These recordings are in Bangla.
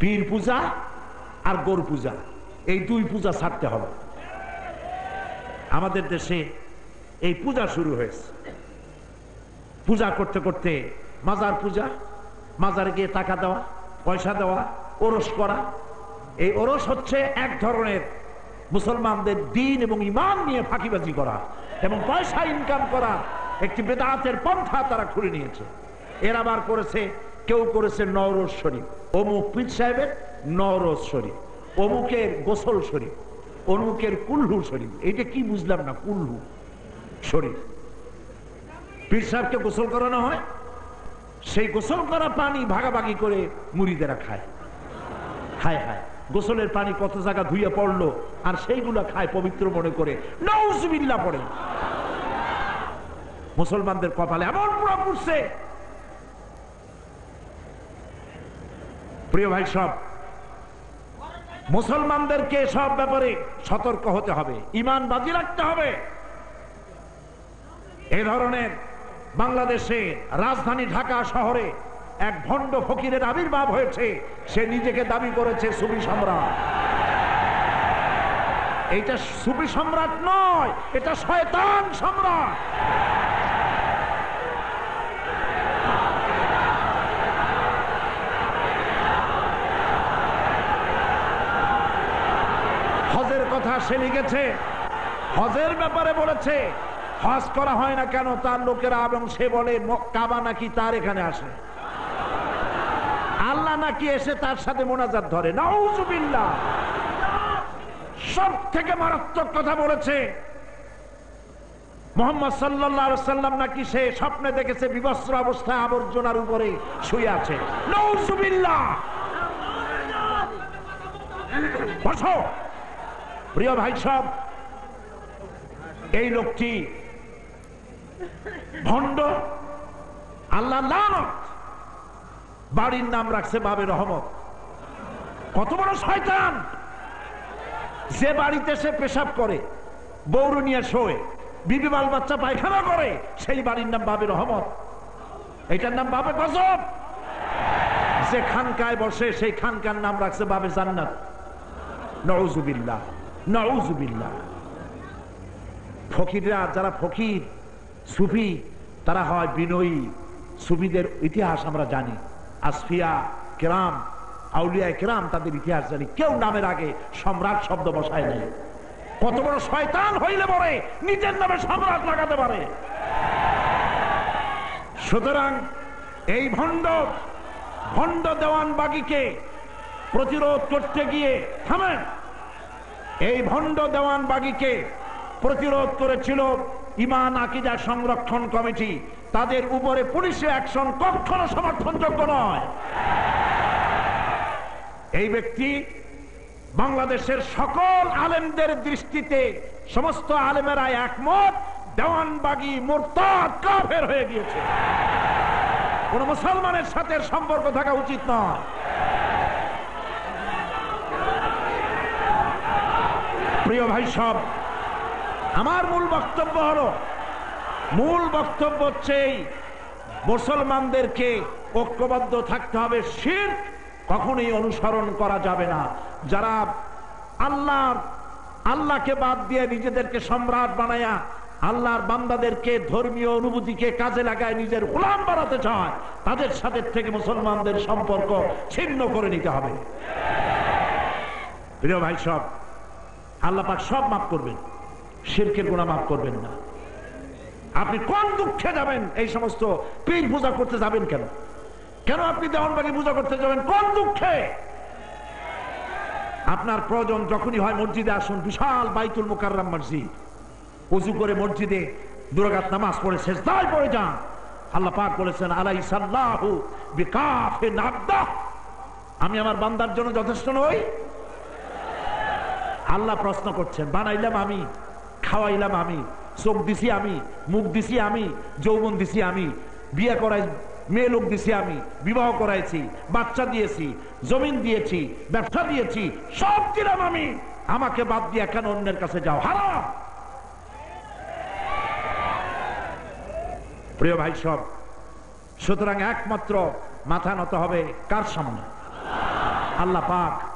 পীর পূজা আর গোর পূজা। এই দুই পূজা ছাড়তে হবে। আমাদের দেশে এই পূজা শুরু হয়েছে। পূজা করতে করতে মাজার পূজা, মাজারে গিয়ে টাকা দেওয়া, পয়সা দেওয়া, ওরস করা। এই ওরস হচ্ছে এক ধরনের মুসলমানদের দিন এবং ইমান নিয়ে ফাঁকিবাজি করা এবং পয়সা ইনকাম করা। একটি বেদাতের পন্থা তারা খুলে নিয়েছে। এর আবার করেছে কেউ করেছে নওরোজ শরীফ। অমুক পীর সাহেবের নওরোজ শরীফ। অমুকের গোসল শরীফ। অমুকের কুল্লু শরীফ। এটা কি বুঝলাম না, কুল্লু শরীফ? পীর সাহেবকে গোসল করানো হয়। সেই গোসল করা পানি ভাগাভাগি করে মুড়িদেরা খায়। হায় হায়, গোসলের পানি কত জায়গা ধুইয়া পড়ল, আর সেইগুলো খায় পবিত্র মনে করে। নৌজবিল্লা পড়ে। মুসলমানদের কপালে এমন পুরা পুষছে প্রিয় ভাই, সব মুসলমানদেরকে সব ব্যাপারে সতর্ক হতে হবে, ইমান বাজি রাখতে হবে। এ ধরনের বাংলাদেশে রাজধানী ঢাকা শহরে এক ভণ্ড ফকিরের আবির্ভাব হয়েছে, সে নিজেকে দাবি করেছে সুবি সম্রাট। এইটা সুবি সম্রাট নয়, এটা শয়তান সম্রাট হজের কথা সে লিখেছে। হজের ব্যাপারে বলেছে, হজ করা হয় না কেন? তার লোকেরা এবং সে বলে কাবা নাকি তার এখানে আসে। আল্লাহ নাকি এসে তার সাথে মোনাজাত ধরে। নাউজুবিল্লাহ। সব থেকে মারাত্মক কথা বলেছে, মোহাম্মদ সাল্লাহ সাল্লাম নাকি সে স্বপ্নে দেখেছে, বিবস্ত্র অবস্থায় আবর্জনার উপরে শুয়ে আছে। নৌজুবিল্লাহ বসো। প্রিয় ভাই সব, এই লোকটি ভণ্ড, আল্লাহ বাড়ির নাম রাখছে বাবে রহমত। কত বড় শয়তান! যে বাড়িতে সে পেশাব করে বৌরু নিয়ে শোয়, বিবি বাল বাচ্চা পায়খানা করে, সেই বাড়ির নাম বাবে রহমত। এটার নাম বাবে গজব। যে খানকায় বসে, সেই খানকার নাম রাখছে বাবে জান্নাত। নউজুবিল্লাহ নউজুবিল্লাহ। ফকিররা, যারা ফকির, সুফি, তারা হয় বিনয়ী। সুফিদের ইতিহাস আমরা জানি। আসফিয়া, কেরাম আউলিয়া কেরাম তাদের ইতিহাস জানি। কেউ নামের আগে সম্রাট শব্দ বসায় নাই। কত বড় শয়তান হইলে পরে নিজের নামে সম্রাট লাগাতে পারে। সুতরাং এই ভণ্ড ভণ্ড দেওয়ান বাগিকে প্রতিরোধ করতে গিয়ে থামেন। এই ভণ্ড দেওয়ান বাগিকে প্রতিরোধ করেছিল ইমান আকিদা সংরক্ষণ কমিটি। তাদের উপরে পুলিশে অ্যাকশন কখনো সমর্থনযোগ্য নয়। এই ব্যক্তি বাংলাদেশের সকল আলেমদের দৃষ্টিতে, সমস্ত আলেমেরা একমত দেওয়ানবাগি মোরতাদ কাফের হয়ে গিয়েছে। কোন মুসলমানের সাথে সম্পর্ক থাকা উচিত নয়। প্রিয় ভাই সব আমার মূল বক্তব্য হলো মূল বক্তব্য হচ্ছে এই, মুসলমানদেরকে ঐক্যবদ্ধ থাকতে হবে শির কখনোই অনুসরণ করা যাবে না। যারা আল্লাহ আল্লাহকে বাদ দিয়ে নিজেদেরকে সম্রাট বানায়া আল্লাহর বান্দাদেরকে ধর্মীয় অনুভূতিকে কাজে লাগায় নিজের গোলাম বানাতে চায় তাদের সাথে থেকে মুসলমানদের সম্পর্ক ছিন্ন করে নিতে হবে। প্রিয় ভাই সব আল্লাহ পাক সব মাফ করবেন। শিরকের গুণা মাফ করবেন না। আপনি কোন দুঃখে যাবেন? এই সমস্ত পীর পূজা করতে যাবেন কেন? কেন আপনি দেওয়ানবাগি পূজা করতে যাবেন? কোন দুঃখে? আপনার প্রয়োজন যখনই হয় মসজিদে আসুন, বিশাল বাইতুল মুকাররাম মসজিদ। উজু করে মসজিদে দুরাগাত নামাজ পড়ে শেষ দায় পড়ে যান। আল্লাহ পাক বলেছেন, আলাই সাল্লাহু আমি আমার বান্দার জন্য যথেষ্ট নই। আল্লাহ প্রশ্ন করছেন, বানাইলাম আমি, খাওয়াইলাম আমি, চোখ দিছি আমি, মুখ দিছি আমি, যৌবন দিছি আমি, বিয়ে করাই, মেয়ে লোক দিছি আমি, বিবাহ করাইছি, বাচ্চা দিয়েছি, জমিন দিয়েছি, ব্যবসা দিয়েছি, সব দিলাম আমি। আমাকে বাদ দিয়ে কেন অন্যের কাছে যাও? হারাম! প্রিয় ভাই সব, সুতরাং একমাত্র মাথা নত হবে কার সামনে? আল্লাহ পাক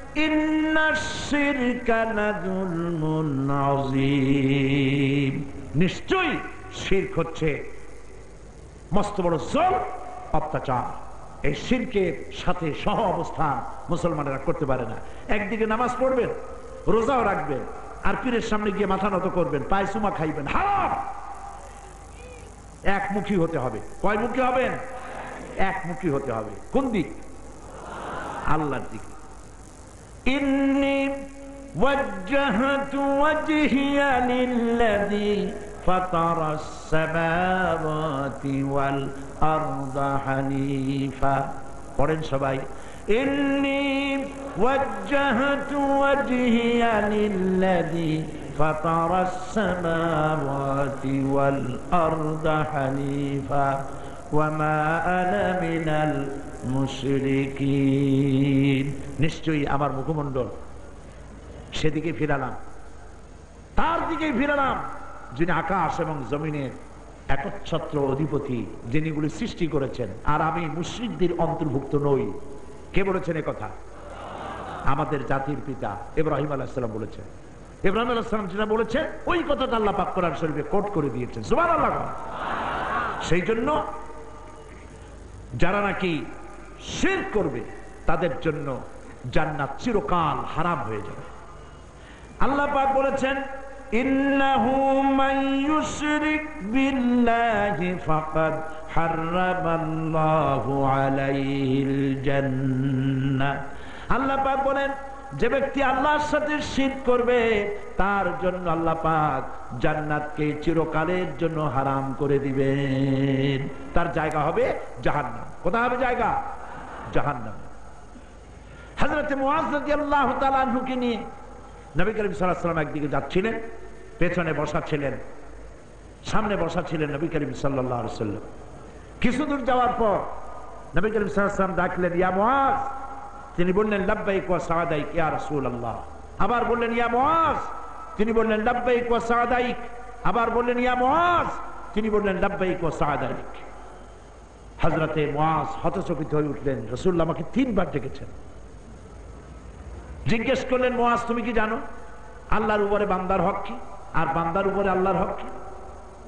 নিশ্চয়ই শিরক হচ্ছে মস্ত বড় জল অত্যাচার। এই শিরকের সাথে সহ অবস্থান মুসলমানেরা করতে পারে না। একদিকে নামাজ পড়বেন, রোজাও রাখবেন, আর পীরের সামনে গিয়ে মাথা নত করবেন পায়ে চুমা খাইবেন, হারাম! একমুখী হতে হবে। কয় মুখী হবেন? একমুখী হতে হবে। কোন দিক? আল্লাহর দিকে। إني وجهت وجهي للذي فطر السماوات والأرض حنيفا. قرن سباي إني وجهت وجهي للذي فطر السماوات والأرض حنيفا. وما أنا من الأرض নিশ্চয়ই আমার মুখমণ্ডল। সেদিকে ফিরালাম। তার দিকে ফিরালাম, যিনি আকাশ এবং জমিনের একচ্ছত্র অধিপতি, যিনিগুলি সৃষ্টি করেছেন। আর আমি মুশ্রিকদের অন্তর্ভুক্ত নই। কে বলেছেন কথা? আমাদের জাতির পিতা এব্রাহিম আলাহিসাল্লাম বলেছেন। এব্রাহিম আলাহিসাল্লাম যেটা বলেছে, ওই কথাটা আল্লাহ পাক করার শরীফে কোট করে দিয়েছেন। সুবাহ সেই জন্য যারা নাকি শের করবে, তাদের জন্য জান্নাত চিরকাল হারাম হয়ে যাবে। আল্লাহ পাক বলেছেন, ইন্নাহু বলেন, যে ব্যক্তি আল্লাহর সাথে শিরক করবে, তার জন্য আল্লাহ পাক জান্নাতকে চিরকালের জন্য হারাম করে দিবেন। তার জায়গা হবে জাহান্নাম। কোথায় হবে জায়গা? জাহান্নাম। হজরত আল্লাহ তালুকে নিয়ে নবী করিম সাল্লাম একদিকে যাচ্ছিলেন, পেছনে বসা ছিলেন সামনে বসা ছিলেন নবী করিম সাল্লাম কিছু দূর যাওয়ার পর নবী করিম সাল্লাম ডাকলেন, ইয়া মুআজ! তিনি বললেন, লাব্বাইক ওয়া সাদাইক ইয়া রাসূলুল্লাহ। আবার বললেন, ইয়া মুআজ! তিনি বললেন, লাব্বাইক ওয়া সাদাইক আবার বললেন, ইয়া মুআজ! তিনি বললেন, লাব্বাইক ওয়া সাদাইক হযরতে মুআজ হতচকিত হয়ে উঠলেন। রাসূলুল্লাহ আমাকে তিনবার ডেকেছেন। জিজ্ঞেস করলেন মোয়াজ তুমি কি জানো? আল্লাহর উপরে বান্দার হক কি? আর বান্দার উপরে আল্লাহর হক কি?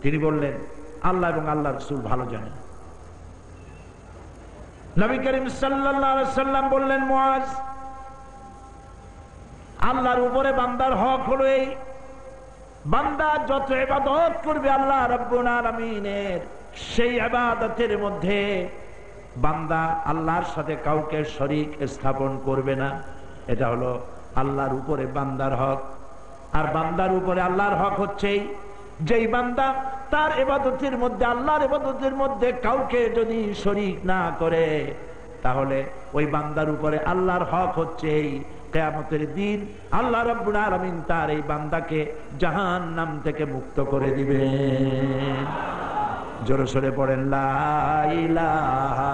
তিনি বললেন, আল্লাহ এবং আল্লাহ রসুল ভালো জানেন নবী করিম সাল্লাম বললেন মোয়াজ আল্লাহর উপরে বান্দার হক হলো এই বান্দা যত এবাদত করবে আল্লাহ রব্বুল আলামিনের, সেই আবাদতের মধ্যে বান্দা আল্লাহর সাথে কাউকে শরিক স্থাপন করবে না। এটা হলো আল্লাহর উপরে বান্দার হক। আর বান্দার উপরে আল্লাহর হক হচ্ছে যেই বান্দা তার এবাদতের মধ্যে, আল্লাহর এবাদতের মধ্যে কাউকে যদি শরিক না করে তাহলে ওই বান্দার উপরে আল্লাহর হক হচ্ছে এই কেয়ামতের দিন। আল্লাহ রব্বুল আলমিন তার এই বান্দাকে জাহান নাম থেকে মুক্ত করে দিবে জোরে সরে পড়েন লাইলাহা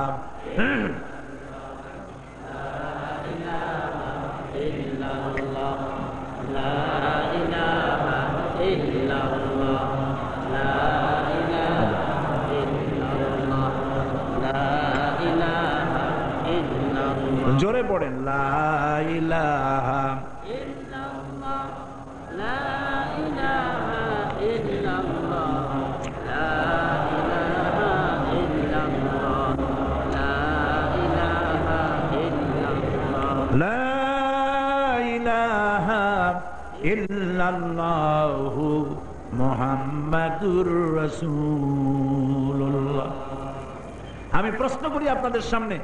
আমি প্রশ্ন করি আপনাদের সামনে,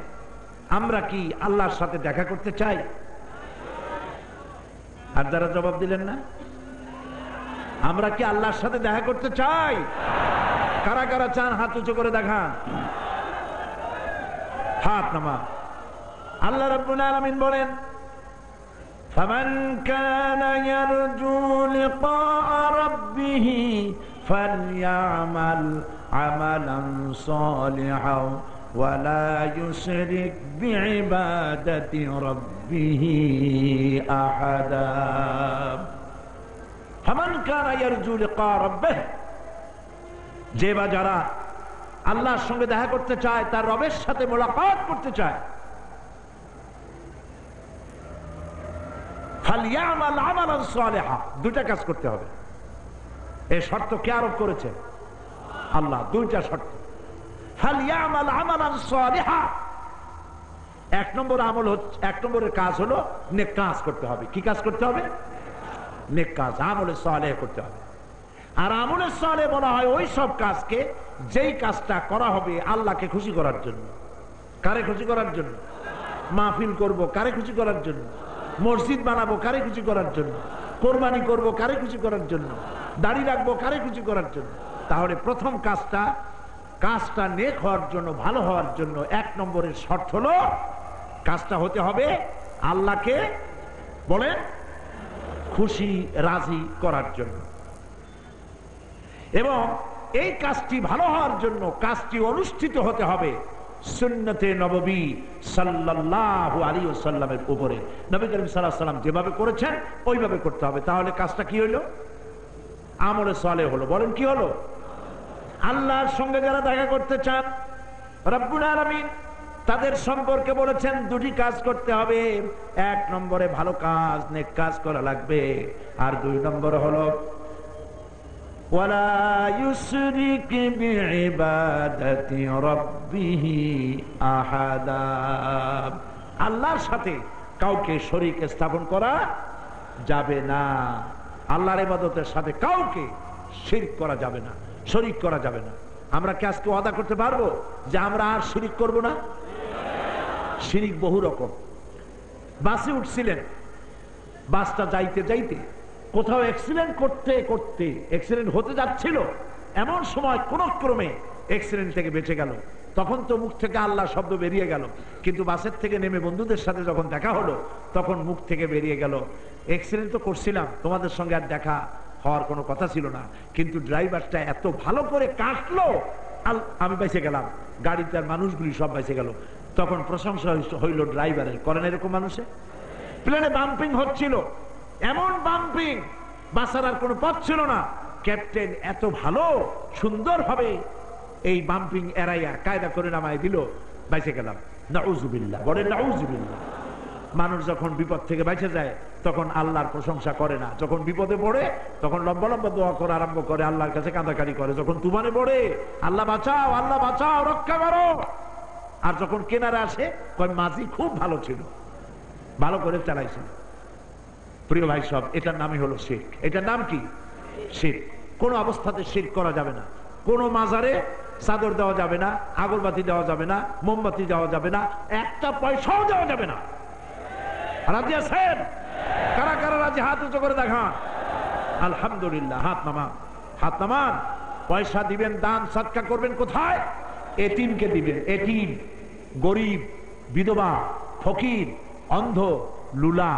আমরা কি আল্লাহর সাথে দেখা করতে চাই? আর যারা জবাব দিলেন না? আমরা কি আল্লাহর সাথে দেখা করতে চাই? কারা কারা চান হাত উঁচু করে দেখা হাত নামা। আল্লাহ রাব্বুল আলামিন বলেন فمن كان يرجو لقاء ربه فليعمل عملا صالحا ولا يشرك بعبادة ربه أحدا فمن كان يرجو لقاء ربه যে বা যারা আল্লাহর সঙ্গে দেখা করতে চায় তার রবের সাথে মোলাকাত করতে চায় দুইটা কাজ করতে হবে। এই শর্ত কে আরোপ করেছে? আল্লাহ, দুইটা শর্ত। এক নম্বর আমল হচ্ছে, এক নম্বরের কাজ হলো নেক কাজ করতে হবে। কি কাজ করতে হবে? নেক কাজ, আমলে সালেহ করতে হবে। আর আমলে সালে বলা হয় ওই সব কাজকে যেই কাজটা করা হবে আল্লাহকে খুশি করার জন্য। কারে খুশি করার জন্য? মাহফিল করব, কারে খুশি করার জন্য? মসজিদ বানাবো কারে খুশি করার জন্য? কোরবানি করব কারে খুশি করার জন্য? দাড়ি রাখব কারে খুশি করার জন্য? তাহলে প্রথম কাজটা কাজটা নেক হওয়ার জন্য, ভালো হওয়ার জন্য এক নম্বরের শর্ত হলো, কাজটা হতে হবে আল্লাহকে বলেন, খুশি, রাজি করার জন্য। এবং এই কাজটি ভালো হওয়ার জন্য, কাজটি অনুষ্ঠিত হতে হবে সুন্নতে নববী উপরে। নবী করিম সাল্লাম যেভাবে করেছেন, ওইভাবে করতে হবে। তাহলে কাজটা কি আমলে সালে হলো। বলেন, কি হলো? আল্লাহর সঙ্গে যারা দেখা করতে চান রব্বুল আলামিন তাদের সম্পর্কে বলেছেন, দুটি কাজ করতে হবে। এক নম্বরে ভালো কাজ, নেক কাজ করা লাগবে। আর দুই নম্বর হলো ولا يشرك بعبادة ربه أحدا আল্লাহর সাথে কাউকে শরীক স্থাপন করা যাবে না আল্লাহর ইবাদতের সাথে কাউকে শিরিক করা যাবে না শরিক করা যাবে না আমরা কি আজকে ওয়াদা করতে পারবো যে আমরা আর শিরিক করব না শিরিক বহু রকম বাসে উঠছিলেন বাসটা যাইতে যাইতে কোথাও অ্যাক্সিডেন্ট করতে করতে অ্যাক্সিডেন্ট হতে যাচ্ছিল, এমন সময় কোন ক্রমে অ্যাক্সিডেন্ট থেকে বেঁচে গেল। তখন তো মুখ থেকে আল্লাহ শব্দ বেরিয়ে গেল। কিন্তু বাসের থেকে নেমে বন্ধুদের সাথে যখন দেখা হলো, তখন মুখ থেকে বেরিয়ে গেল। অ্যাক্সিডেন্ট তো করছিলাম, তোমাদের সঙ্গে আর দেখা হওয়ার কোনো কথা ছিল না। কিন্তু ড্রাইভারটা এত ভালো করে কাটলো, আল- আমি বেঁচে গেলাম। গাড়িটার মানুষগুলি সব বেঁচে গেল। তখন প্রশংসা হইল ড্রাইভারের। করেন এরকম মানুষে? প্লেনে বাম্পিং হচ্ছিল। এমন বাম্পিং আর কোনো পথ ছিল না। ক্যাপ্টেন এত ভালো সুন্দর ভাবে এই বাম্পিং এড়াইয়া কায়দা করে নামায় দিল বাইসে গেলাম। নাউজুবিল্লাহ। বলে নাউজুবিল্লাহ। মানুষ যখন বিপদ থেকে বেঁচে যায়, তখন আল্লাহর প্রশংসা করে না। যখন বিপদে পড়ে, তখন লম্বা লম্বা দোয়া করে, আরম্ভ করে, আল্লাহর কাছে কাঁদাকারি করে। যখন তুমানে পড়ে, আল্লাহ বাঁচাও আল্লাহ বাঁচাও, রক্ষা করো। আর যখন কেনারে আসে, কয়, মাঝি খুব ভালো ছিল। ভালো করে চালাইছিল। প্রিয় ভাই সব এটার নামই হলো শিখ এটার নাম কি? শিখ কোন অবস্থাতে শিখ করা যাবে না। কোন মাজারে চাদর দেওয়া যাবে না, আগরবাতি দেওয়া যাবে না, মোমবাতি দেওয়া যাবে না, একটা পয়সাও দেওয়া যাবে না। রাজি আছেন? কারা কারা রাজি? হাত উঁচু করে দেখান। আলহামদুলিল্লাহ, হাত নামান হাত নামান। পয়সা দিবেন, দান, সৎকা করবেন কোথায়? এতিমকে দিবেন, এতিম, গরিব, বিধবা, ফকির, অন্ধ, লুলা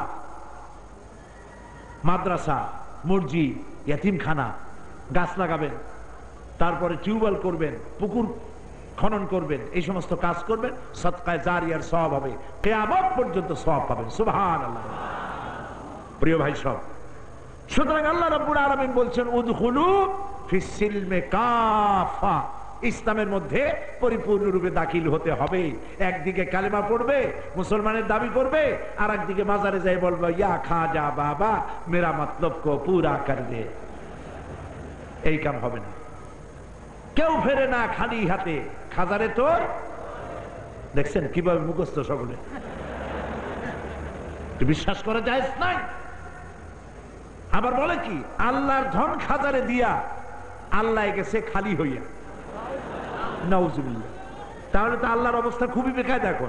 মাদ্রাসা, মসজিদ, ইয়াতিমখানা, গাছ লাগাবেন, তারপরে টিউবওয়েল করবেন, পুকুর খনন করবেন, এই সমস্ত কাজ করবেন, সৎকায় জারিয়ার সব হবে, কেয়ামত পর্যন্ত সব পাবেন সুবহান আল্লাহ প্রিয় ভাই সব, সুতরাং আল্লাহ রাব্বুল আলামিন বলছেন, উদখুলু ফিস সিলমে কাফা। ইসলামের মধ্যে পরিপূর্ণরূপে দাখিল হতে হবে। একদিকে কালেমা পড়বে, মুসলমানের দাবি করবে আর একদিকে মাজারে যাই বলবে, ইয়া খাজা বাবা, মেরা মতলব কো পুরা কর দে। এই কাম হবে না। কেউ ফেরে না খালি হাতে। খাজারে তোর? দেখছেন? কীভাবে মুখস্থ সকলে। বিশ্বাস করা যায় নাই। আবার বলে কি? আল্লাহর ধন খাজারে দিয়া, আল্লাহ গেছে খালি হইয়া। নাউজুবিল্লাহ। তাহলে তো আল্লাহর অবস্থা খুবই বেকায় দেখো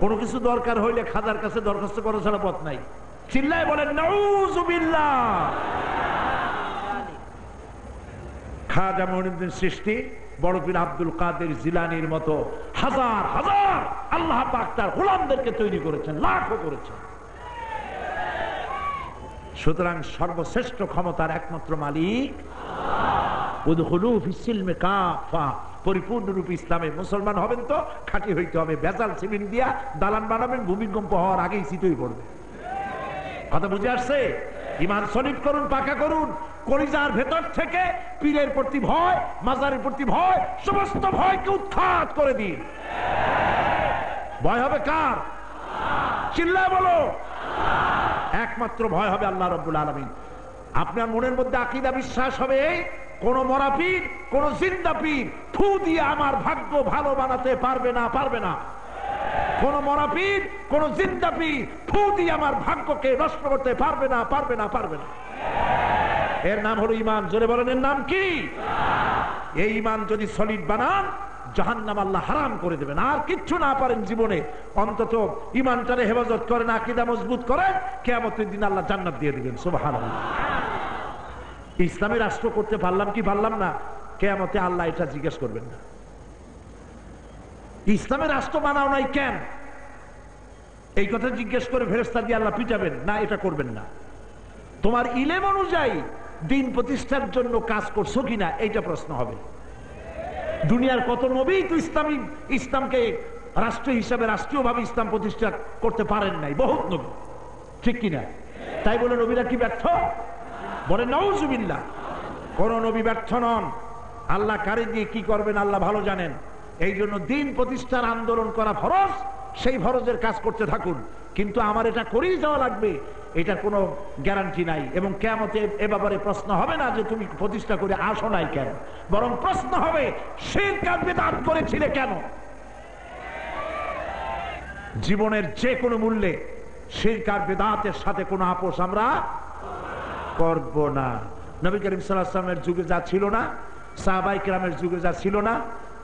কোনো কিছু দরকার হইলে খাজার কাছে দরখাস্ত করা ছাড়া পথ নাই। চিল্লায় বলেন, নাউজুবিল্লাহ! খাজা মহিনুদ্দিন সৃষ্টি, বড় পীর আব্দুল কাদের জিলানির মতো হাজার হাজার আল্লাহ পাক তার গোলামদেরকে তৈরি করেছেন, লাখও করেছেন। সুতরাং সর্বশ্রেষ্ঠ ক্ষমতার একমাত্র মালিক উদহুলু ফিসিলমে কাফা। পরিপূর্ণরূপে ইসলামে মুসলমান হবেন তো, খাঁটি হইতে হবে বেজাল সিমেন্ট দিয়া দালান বানাবেন, ভূমিকম্প হওয়ার আগেই শীতই পড়বে। কথা বুঝে আসছে? ইমান সলিড করুন, পাকা করুন। কলিজার ভেতর থেকে পীরের প্রতি ভয়, মাজারের প্রতি ভয়, সমস্ত ভয়কে উৎখাত করে দিন। ভয় হবে কার? চিল্লা বলো। একমাত্র ভয় হবে আল্লাহ রব্বুল আলমিন। আপনার মনের মধ্যে আকিদা বিশ্বাস হবে কোন মরা পীর, কোন জিন্দা পীর, ফু দিয়ে আমার ভাগ্য ভালো বানাতে পারবে না পারবে না। কোন মরা পীর, কোন জিন্দা পীর, ফু দিয়ে আমার ভাগ্যকে নষ্ট করতে পারবে না পারবে না পারবে না। এর নাম হলো ইমান জোরে বলেন, এর নাম কি? এই ইমান যদি সলিড বানান, জাহান্নাম আল্লাহ হারাম করে দেবেন। আর কিচ্ছু না পারেন জীবনে। অন্তত ইমানটারে হেফাজত করেন, আকিদা মজবুত করেন, কেয়ামতের দিন আল্লাহ জান্নাত দিয়ে দিবেন। সুবহানাল্লাহ। ইসলামী রাষ্ট্র করতে পারলাম কি পারলাম না, কেয়ামতে আল্লাহ এটা জিজ্ঞেস করবেন না। ইসলামের রাষ্ট্র বানাও নাই কেন? এই কথা জিজ্ঞেস করে ফেরেস্তা দিয়ে আল্লাহ পিটাবেন, না, এটা করবেন না। তোমার ইলেম অনুযায়ী দিন প্রতিষ্ঠার জন্য কাজ করছ কিনা, এইটা প্রশ্ন হবে। দুনিয়ার কত নবী তো ইসলামী, ইসলামকে রাষ্ট্র হিসাবে, রাষ্ট্রীয়ভাবে ইসলাম প্রতিষ্ঠা করতে পারেন নাই, বহুত নবী। ঠিক কিনা? তাই বলে নবীরা কি ব্যর্থ? বলে নওজুবিল্লাহ কোন নবী ব্যর্থ নন। আল্লাহ কারে দিয়ে কি করবেন আল্লাহ ভালো জানেন। এই জন্য দিন প্রতিষ্ঠার আন্দোলন করা ফরজ, সেই ফরজের কাজ করতে থাকুন। কিন্তু আমার এটা করেই যাওয়া লাগবে এটা কোনো গ্যারান্টি নাই। এবং কেমতে এ ব্যাপারে প্রশ্ন হবে না যে তুমি প্রতিষ্ঠা করে আসো নাই কেন। বরং প্রশ্ন হবে সে কাব্যে দান করেছিলে কেন? জীবনের যে কোনো মূল্যে শিরকার বেদাতের সাথে কোনো আপোষ আমরা করব না। নবী করিম সাল্লামের যুগে যা ছিল না, সাহাবাই কেরামের যুগে যা ছিল না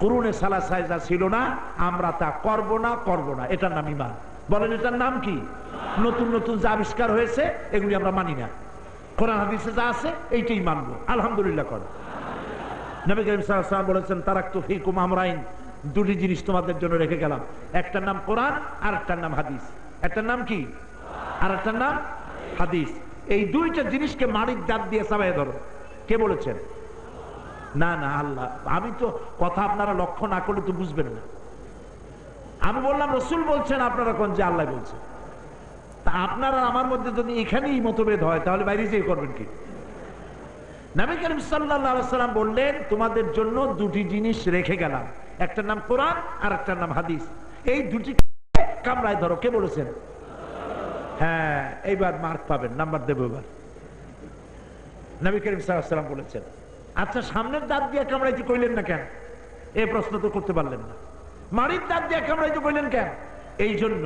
করুণে সালাসায় যা ছিল না, আমরা তা করব না করব না। এটার নাম ইমান বলেন, এটার নাম কি? নতুন নতুন যা আবিষ্কার হয়েছে, এগুলি আমরা মানি না। কোরআন হাদিসে যা আছে, এইটাই মানব। আলহামদুলিল্লাহ কর। নবী করিম সাল্লাম বলেছেন তারাক তো ফিকুম আমরাইন। দুটি জিনিস তোমাদের জন্য রেখে গেলাম। একটার নাম কোরআন আর একটার নাম হাদিস। একটার নাম কি? আর একটার নাম হাদিস। এই দুইটা জিনিসকে মানিক দাঁত দিয়ে চাবাই ধরো। কে বলেছেন? না না, আল্লাহ, আমি তো কথা আপনারা লক্ষ্য না করলে তো বুঝবেন না। আমি বললাম, রসুল বলছেন আপনারা কোন যে আল্লাহ বলছেন। তা আপনারা আমার মধ্যে যদি এখানেই মতভেদ হয়, তাহলে বাইরে যেয়ে করবেন কি? নবী করিম সাল্লাম বললেন, তোমাদের জন্য দুটি জিনিস রেখে গেলাম। একটার নাম কোরআন আর একটার নাম হাদিস। এই দুটি কামরায় ধরো, কে বলেছেন? হ্যাঁ এইবার মার্ক পাবেন নাম্বার দেবো এবার। নবী করিম সাল্লাম বলেছেন আচ্ছা সামনের দাঁত দিয়ে কামড়াইতে কইলেন না কেন? এই প্রশ্ন তো করতে পারলেন না। মারির দাঁত দিয়ে কামড়াইতে কইলেন কেন? এই জন্য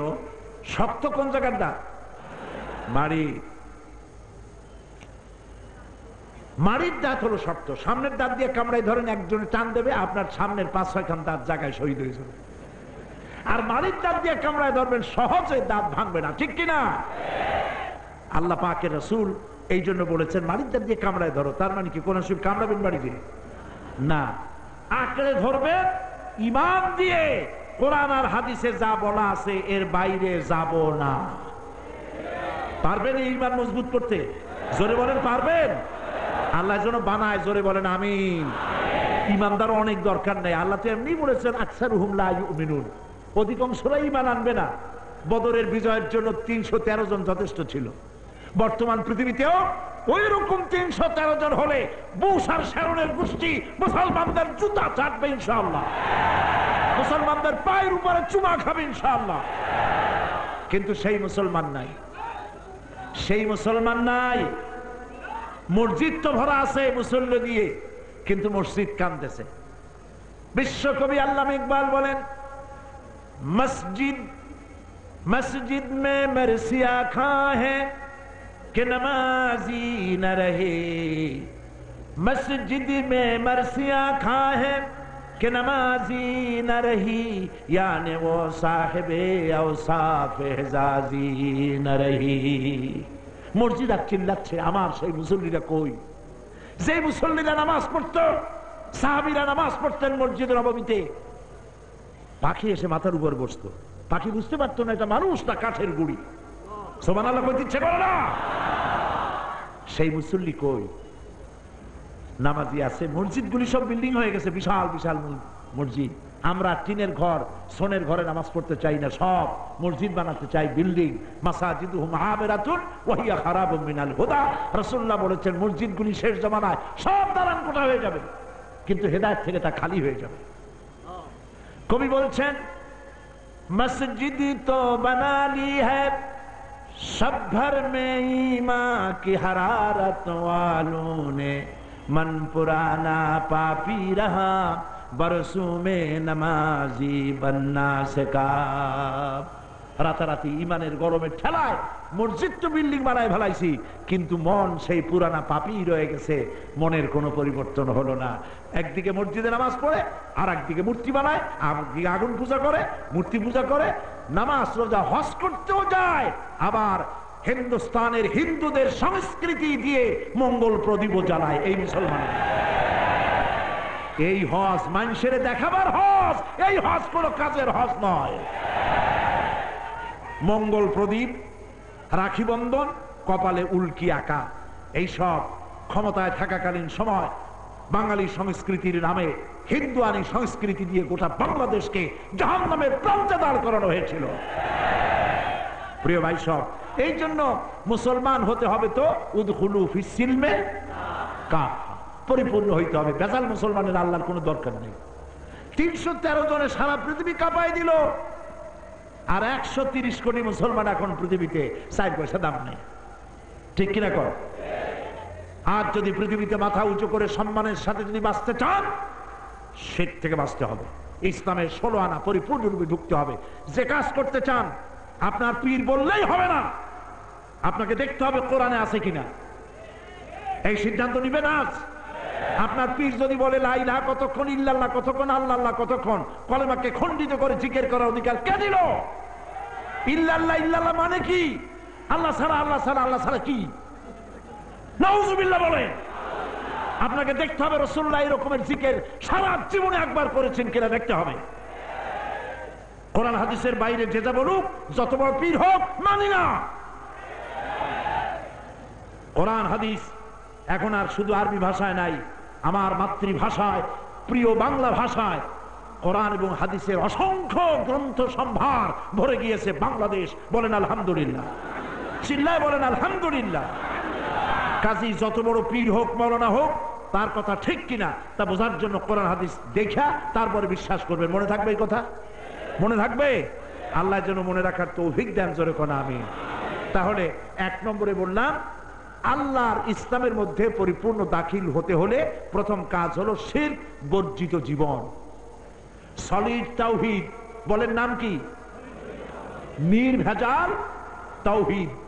শক্ত কোন জায়গার দাঁত? মারি মারির দাঁত হলো শক্ত, সামনের দাঁত দিয়ে কামড়াই ধরেন একজনে টান দেবে, আপনার সামনের পাঁচ ছয়খান দাঁত জায়গায় শহীদ হয়ে যাবে। আর মাড়ির দাঁত দিয়ে কামড়ায় ধরবেন, সহজে দাঁত ভাঙবে না, ঠিক কিনা? আল্লাহ পাকের রসুল এই জন্য বলেছেন মাড়ির দাঁত দিয়ে কামড়ায় ধরো, তার মানে কি, কোন সুর কামড়াবেন বাড়ি দিয়ে না। আঁকড়ে ধরবে, ইমান দিয়ে কোরআন আর হাদিসে যা বলা আছে, এর বাইরে যাব না। পারবেন এই ইমান মজবুত করতে? জোরে বলেন, পারবেন? আল্লাহ যেন বানায়, জোরে বলেন, আমিন। ইমানদার অনেক দরকার নেই। আল্লাহ তো এমনি বলেছেন আকসার হুমলা মিনুন অধিকাংশরাই ইমান আনবে না। বদরের বিজয়ের জন্য তিনশো তেরো জন যথেষ্ট ছিল। বর্তমান পৃথিবীতেও ওই রকম তিনশো তেরো জন হলে বুশ আর গোষ্ঠী মুসলমানদের জুতা চাটবে ইনশাআল্লাহ। মুসলমানদের পায়ের উপরে চুমা খাবে ইনশাআল্লাহ। কিন্তু সেই মুসলমান নাই। সেই মুসলমান নাই। মসজিদ তো ভরা আছে মুসল্লি দিয়ে, কিন্তু মসজিদ কানতেছে বিশ্বকবি আল্লাহ ইকবাল বলেন مسجد مسجد میں مرثیہ کھاں ہے کہ نمازی نہ رہے۔ مسجد میں مرثیہ کھاں ہے کہ نمازی نہ رہی یعنی وہ صاحب اوصاف حزازی نہ رہی۔ মসজিদার চিল্লাচ্ছে আমার সেই মুসল্লিরা কই যে মুসল্লিরা নামাজ পড়তো সাহাবিরা নামাজ পড়তেন মসজিদ নবমীতে পাখি এসে মাথার উপর বসতো। পাখি বুঝতে পারতো না, এটা মানুষ না কাঠের গুড়ি। সোমান আল্লাহ করতে ইচ্ছে করে না! সেই মুসল্লি কই? নামাজি আছে, মসজিদগুলি সব বিল্ডিং হয়ে গেছে, বিশাল বিশাল মসজিদ। আমরা টিনের ঘর, সোনের ঘরে নামাজ পড়তে চাই না, সব মসজিদ বানাতে চাই, বিল্ডিং। মাসাজিদ ওহিয়া খারাপ মিনাল হুদা। রাসূলুল্লাহ বলেছেন, মসজিদগুলি শেষ জমানায় সব দালান কোটা হয়ে যাবে। কিন্তু হেদায়েত থেকে তা খালি হয়ে যাবে। কবি বলছেন मस्जिद तो बना ली है सब भर में ईमा की हरारत वालों ने मन पुराना पापी रहा बरसों में नमाजी बनना सका রাতারাতি ইমানের গরমের ঠেলায় মসজিদ তো বিল্ডিং বানায় ফেলাইছি, কিন্তু মন সেই পুরানা পাপি রয়ে গেছে। মনের কোনো পরিবর্তন হলো না। একদিকে মসজিদে নামাজ পড়ে আর একদিকে মূর্তি বানায় একদিকে আগুন পূজা করে, মূর্তি পূজা করে, নামাজ রোজা হজ করতেও যায়। আবার হিন্দুস্তানের হিন্দুদের সংস্কৃতি দিয়ে মঙ্গল প্রদীপ জ্বালায় এই মুসলমান। এই হজ মানুষের দেখাবার হজ, এই হজ কোনো কাজের হজ নয়। মঙ্গল প্রদীপ রাখি বন্ধন, কপালে উল্কি আঁকা। এইসব ক্ষমতায় থাকাকালীন সময় বাঙালি সংস্কৃতির নামে হিন্দুয়ানি সংস্কৃতি দিয়ে গোটা বাংলাদেশকে জাহান নামের প্রান্তে দাঁড় করানো হয়েছিল। প্রিয় ভাই সব, এই জন্য মুসলমান হতে হবে তো উদহুলু ফিসিলমে কা, পরিপূর্ণ হইতে হবে। বেজাল মুসলমানের আল্লাহর কোনো দরকার নেই। তিনশো তেরো জনে সারা পৃথিবী কাঁপাই দিল। আর একশো তিরিশ কোটি মুসলমান এখন পৃথিবীতে চার পয়সা দাম নেই। ঠিক কিনা কর? আর যদি পৃথিবীতে মাথা উঁচু করে সম্মানের সাথে যদি বাঁচতে চান, সেট থেকে বাঁচতে হবে। ইসলামের ষোলো আনা পরিপূর্ণরূপে ঢুকতে হবে। যে কাজ করতে চান, আপনার পীর বললেই হবে না। আপনাকে দেখতে হবে কোরআনে আছে কিনা। এই সিদ্ধান্ত নিবেন আজ। আপনার পীর যদি বলে লাইলা কতক্ষণ, ইল্লাল্লাহ কতক্ষণ আল্লাহ কতক্ষণ? কলেমাকে খণ্ডিত করে জিকের করার অধিকার কে দিল? ইল্লাল্লাহ ইল্লাল্লাহ মানে কি? আল্লাহ ছাড়া আল্লাহ ছাড়া আল্লাহ ছাড়া কি? নাউজুবিল্লাহ বলে। আপনাকে দেখতে হবে রসুল্লাহ এরকমের জিকের সারা জীবনে একবার করেছেন কিনা দেখতে হবে। কোরআন হাদিসের বাইরে যে যা বলুক, যত বড় পীর হোক, মানি না। কোরআন হাদিস এখন আর শুধু আরবি ভাষায় নাই, আমার মাতৃভাষায়, প্রিয় বাংলা ভাষায়, কোরআন এবং হাদিসের অসংখ্য গ্রন্থ সম্ভার ভরে গিয়েছে বাংলাদেশ। বলেন আলহামদুলিল্লাহ। চিল্লায় বলেন আলহামদুলিল্লাহ। কাজী, যত বড় পীর হোক মরনা হোক, তার কথা ঠিক কিনা, তা বোঝার জন্য কোরআন হাদিস দেখা, তারপরে বিশ্বাস করবেন। মনে থাকবে এই কথা? মনে থাকবে? আল্লাহ যেন মনে রাখার তৌফিক দেন জোরে কোনা আমি তাহলে এক নম্বরে বললাম আল্লাহর ইসলামের মধ্যে পরিপূর্ণ দাখিল হতে হলে প্রথম কাজ হলো শির বর্জিত জীবন। সলিড তাওহিদ, বলেন নাম কি? নির্ভেজাল তাওহিদ।